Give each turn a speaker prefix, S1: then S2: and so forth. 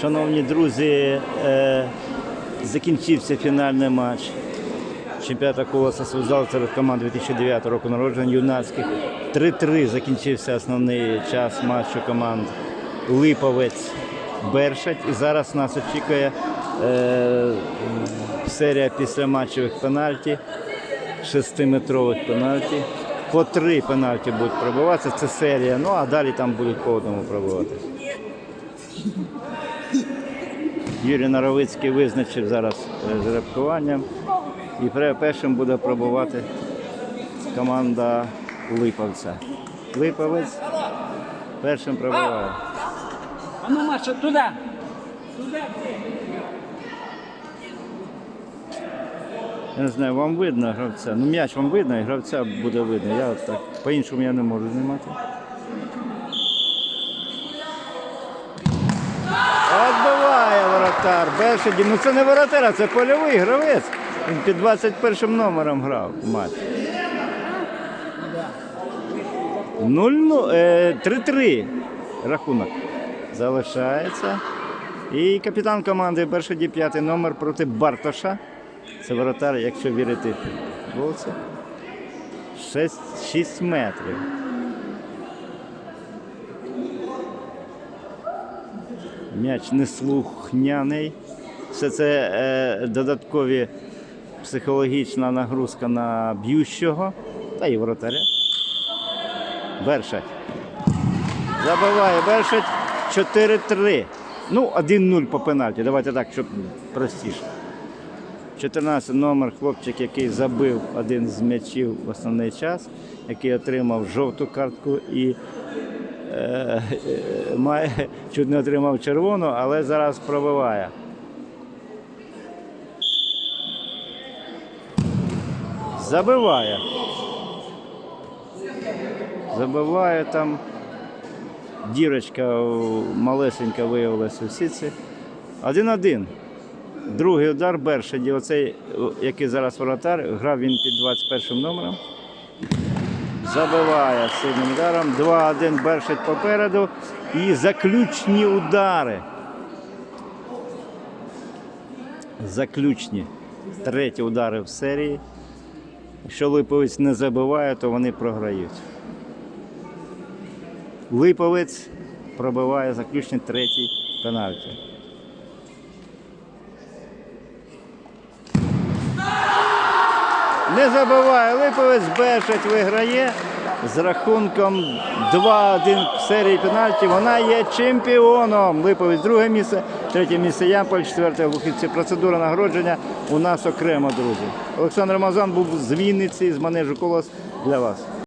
S1: Шановні друзі, е, закінчився фінальний матч чемпіонату колоса Суздал серед команд 2009 року народження юнацьких. 3-3 закінчився основний час матчу команд Липовець Бершать. І зараз нас очікує е, серія післяматчевих пенальті, шестиметрових пенальті. По три пенальті будуть пробиватися. Це серія. Ну а далі там будуть по одному пробивати. Юрій Наровицький визначив зараз е, жеребкуванням. І першим буде пробувати команда Липовця. Липовець першим пробиває.
S2: А ну, Маша, туда.
S1: Я не знаю, вам видно гравця. Ну, м'яч вам видно, і гравця буде видно. Я так по-іншому я не можу знімати. Воротар. Бершеді. Ну це не воротар, це польовий гравець. Він під 21 номером грав матч. 0 е, 3-3 рахунок залишається. І капітан команди Бершеді п'ятий номер проти Бартоша. Це воротар, якщо вірити футболці. 6, 6 метрів. М'яч неслухняний. Все це е, додаткові психологічна нагрузка на б'ющого та і воротаря. Бершать. Забиває Бершать 4-3. Ну, 1-0 по пенальті. Давайте так, щоб простіше. 14 номер хлопчик, який забив один з м'ячів в основний час, який отримав жовту картку і чуть не отримав червону, але зараз пробиває. Забиває. Забиває там. Дірочка малесенька виявилася у сітці. Один-один. Другий удар Бершаді, оцей, який зараз воротар, грав він під 21 номером. Забиває сильним ударом. 2-1 Бершадь попереду. І заключні удари. Заключні. Треті удари в серії. Якщо Липовець не забиває, то вони програють. Липовець пробиває заключний третій пенальті. Не забиває Липовець, Бешать виграє з рахунком 2-1 в серії пенальтів. Вона є чемпіоном. Липовець друге місце, третє місце Ямполь, четверте Глухівці. Процедура нагородження у нас окремо, друзі. Олександр Мазан був з Вінниці, з манежу Колос для вас.